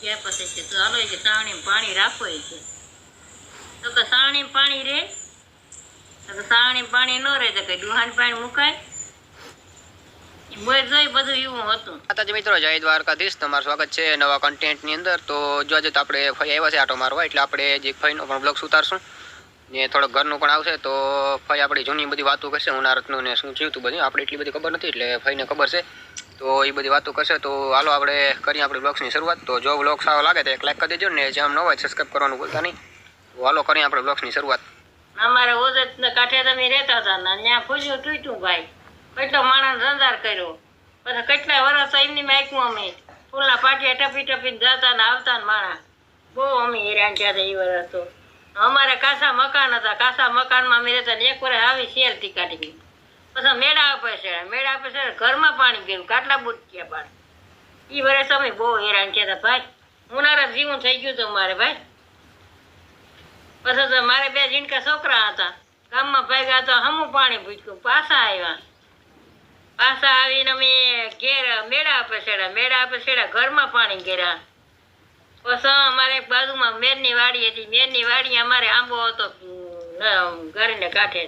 ત્યાર પછી છે. તો હાલો છે સાવણી પાણી રાખો છે તો કે સાવણી પાણી રે? તો સાવણી પાણી ન રહે તો કે ડુહાન પાણી મુકાય? માતાજી મિત્રો, જય દ્વારકાધીશ. તમારું સ્વાગત છે નવા કન્ટેન્ટની અંદર. તો જો આજે આપણે આવ્યા છે આટો મારવા, એટલે આપણે જે ફઈનો પણ બ્લોગ ઉતારશું ને થોડોક ઘરનું પણ આવશે, તો ફઈ આપણી જૂની બધી વાતો કરશે, ઉનારતનું ને શું થયું હતું બધું. આપણે એટલી બધી ખબર નથી, એટલે ફઈને ખબર છે. તો એ બધી વાતો કરશે, તો હાલો આપણે કરીએ આપણે બ્લોગ્સની શરૂઆત. તો જો બ્લોગ સારો લાગે તો એક લાઈક કરી દેજો ને જેમ ન હોય સબસ્ક્રાઈબ કરવાનું ભૂલતા નહીં. તો હાલો કરીએ આપણે બ્લોગ્સની શરૂઆત. અમારે ઓજત કાંઠે તમે રહેતા હતા ને, ત્યાં ફૂજ્યું તૂટ્યું ભાઈ. કેટલો માણસ ધંધાર કર્યો. પછી કેટલા વર્ષ એમની માયકું અમે. ફૂલના પાટિયા ટપી ટપીને જતા ને આવતા ને માણસ બહુ અમે હેરાન થયા એ વર્ષ તો. અમારે કાસા મકાન હતા. કાસા મકાનમાં અમે રહેતા એક વર્ષ આવી શેરથી કાઢી ગયું પછી મેળા આપે છે. મેળા આપે છે ઘરમાં પાણી ગયું કાટલા બુટ ગયા પાણી. એ વર્ષ અમે બહુ હેરાન થયા હતા. ભાઈ ઉનાળા જીવું થઈ ગયું હતું મારે, ભાઈ. પછી તો મારે બે જીણકા છોકરા હતા. ગામમાં ભાગ્યા તો હમું પાણી પૂછ્યું પાછા આવ્યા. પાછા આવીને અમે ઘેર મેળા આપે છેડા મેળા આપે છેડા ઘરમાં પાણી ગેરા પછી અમારે બાજુમાં મેરની વાડી હતી. મેરની વાડી અમારે આંબો હતો. ઘરને કાંઠે.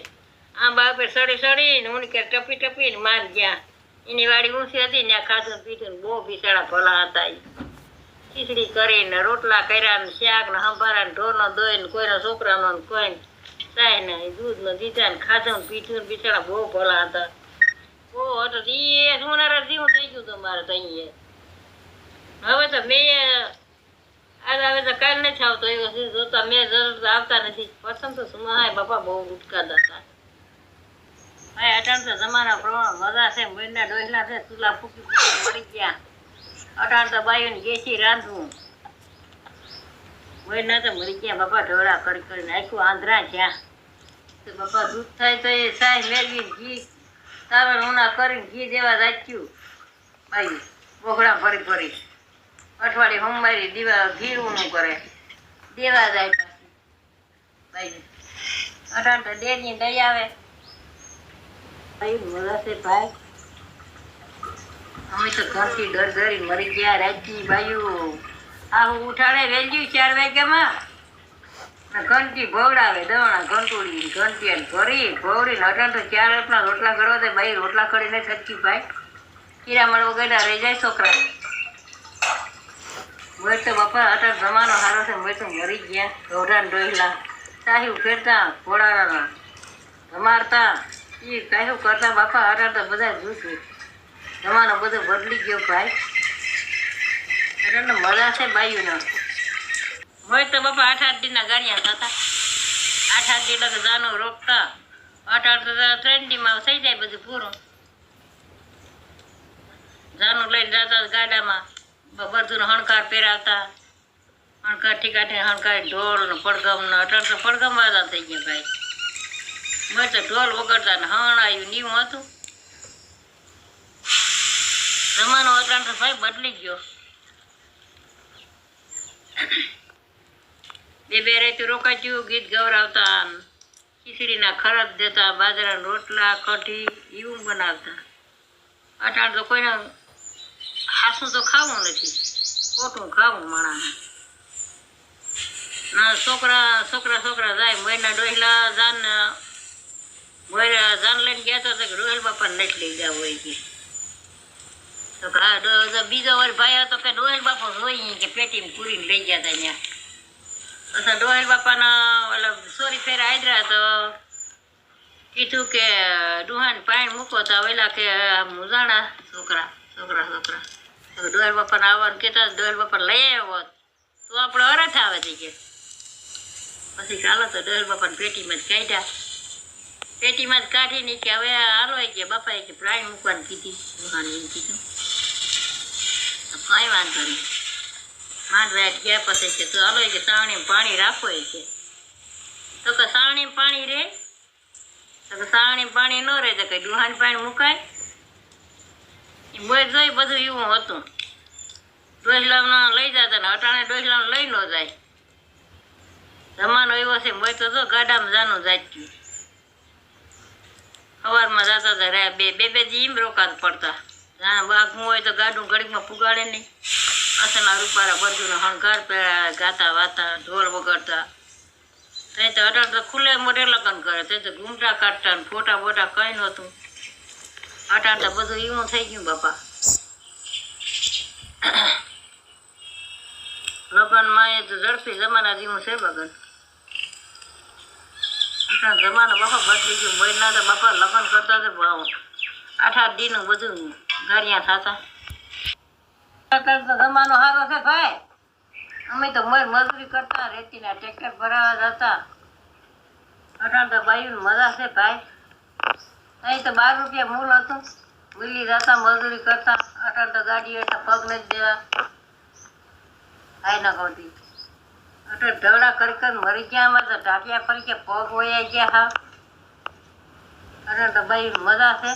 આંબા ઉપર સડી સડીને કે ટપી ટપીને માર ગયા. એની વાડી ઊંચી હતી ને ખાધું ને પીધું બહુ બિચારા ભલા હતા. ખીચડી કરીને, રોટલા કર્યા ને શાક ને સંભારા ને ઢોરનો દોઈ ને કોઈનો છોકરાનો ને કોઈ ચાય ને દૂધ ને દીધા ને ખાધું ને પીધું ને બિચારા બહુ ભલા હતા. બહુ હતો. એ સોનારા જીવ થઈ ગયું હતું મારે તો અહીંયા. હવે તો મેં આજ હવે તો કાલ નથી આવતો એવો છે જોતા મેં જરૂર આવતા નથી. પસંદ તો સુમાય બાપા બહુ ઉટકાતા હતા ભાઈ અટાણ તો જમાના પ્રમાણ મજા છે, મહિના ડોહલા છે, ચૂલા ફૂકી ફૂકી મળી ગયા. અટાણ તો બાયોને ગેસી રાંધવું. મહિના તો મરી ગયા બાપા ઢોળા કરી કરી નાખ્યું, આંધ્રા જ્યાં તો બાપા દૂધ થાય તો એ સાય મેળવી ઘી તારણ ઉના કરીને ઘી દેવા રાખ્યું. ભાઈ બોગડા ભરી ભરી. અઠવાડિયે હોમવારી દીવા ઘી ઊનું કરે. દેવા જાય પાછી. બાયું તો ડેરી દઈ આવે. ભાઈ મજા ભાઈ. અમે તો ઘરથી ડર ડરી મરી ગયા રાજની બાયું આ હું ઉઠાડે વેલ્યું ચાર વાગ્યામાં. ઘંટી ભોગડાવે દવણા ઘંટોળી ઘંટી ભરી ભોગડીને અઢાર તો ચાર રોટલા રોટલા કરવા દે. બાઈ રોટલા કરીને થકી ભાઈ. કીરામણ વગેરે રહી જાય છોકરા. મોય તો બાપા અટાણ જમાનો સારો છે મોય તો મરી ગયા રોઢા ને ડોયલા સાહી ફેરતા ઘોડાના રમાડતા એ કાંઈ કરતા બાપા તો બધા જૂઠું જમાનો બધો બદલી ગયો ભાઈ. મજા છે બાયુનો હોય તો બાપા આઠ આઠ દિનના ગાડિયા થતા. આઠ આઠ દિન તો જાનો રોકતા આઠ આઠ ત્રણ દીમાં થઈ જાય બધું પૂરું. જાનું લઈને જતા ગાડામાં. બધું હણકાર પહેરાવતા. હણકાર ઠીકાઠી હણકાર ઢોલ ને પડગમ ને અટલ તો પડગમ વાળા થઈ ગયા ભાઈ. મેં તો ઢોલ વગડતા ને હણ આવ્યું નીવું હતું. જમાનો અટલ તો ભાઈ બદલી ગયો. બે બે રેતી રોકાચ્યું ગીત ગવરાવતા ખીચડીના ખરદ દેતા, બાજરાના રોટલા, કઢી, એવું બનાવતા. અટાણ તો કોઈને હાસું તો ખાવું નથી. ખોટું ખાવું માણસ. ના, છોકરા છોકરા છોકરા જાય, મહિના ડોહલા જાન મોયરા જાન લઈને ગયા તો ડોહલ બાપા નથી લઈ ગયા હોય કે. તો હા બીજો વાર ભાઈ હતો કે ડોહલ બાપા જોઈએ કે પેટીમાં પૂરીને લઈ ગયા હતા ત્યાં. પછી ડોહેલ બાપાના ઓલા સોરી ફેર આદરા તો કીધું કે ડુહાન પાણી મૂકો તો વેલા કે મુજાણા છોકરા છોકરા છોકરા. તો ડોહેલ બાપાને આવવાનું કેટલા ડોહેલ બાપા લઈ આવ્યો તો આપણે અરથ આવે છે કે પછી ચાલો તો ડોહેલ બાપાને પેટીમાં જ કાઢ્યા. પેટીમાં જ કાઢીને કે હવે હાલો કે બાપાએ કે પ્રાણી મૂકવાની કીધી. ડુહાને એમ કીધું. કંઈ વાંધો નહીં. માંડ રાત ગયા પછી કે તો હાલો કે સાવણી પાણી રાખો એ કે. તો કે સાવણી પાણી રે? તો કે સાવણી પાણી ન રહે તો કે ડુહાન પાણી મુકાય? એ જોઈ બધું એવું હતું. ડોસલામાં લઈ જતા ને અટાણે ડોસલામાં લઈ ન જાય. જમાનો એવો છે મોય તો જો ગાડામાં જાનું જાચ્યું. સવારમાં જતા હતા રહ્યા બે બે બે દી એમ રોકાત પડતા જાણે બાગવું હોય તો ગાડું ઘડીકમાં પુગાડે નહીં. અસના રૂપારા બધું હણકાર પહેરા ગાતા, વાતા, ઢોલ વગાડતા. ત્યાં તો અઢાર તો ખુલ્લે મોઢે લગ્ન કરે તે તો ઘૂમટા કાઢતા ફોટા બોટા કંઈ નહોતું. અઢાર તો બધું એવું થઈ ગયું બાપા. લગ્નમાં એ તો ઝડપી જમાના જેવું છે બગન જમાનો બાપા બદલી ગયું. મહિના તો બાપા લગ્ન કરતા છે ભાવ આઠ આઠ દિન બધું ગાડિયા થતા. જમાનો સારો છે ભાઈ. અમે તો મજૂરી કરતા, રેતીના ટ્રેક્ટર ભરાવા જતા. અઢાર તો ભાઈ મજા છે ભાઈ. અહીં તો બાર રૂપિયા મૂલ હતું. મિલી જતા મજૂરી કરતા, અટલ તો ગાડી એટલે પગ નથી દેવા. આઈ ના કહતી અટલ ઢવડા કરી કરી મરી ગયા અમારે તો ટાટિયા ફરી ગયા પગ વયા ગયા હા. અટલ તો ભાઈ મજા છે.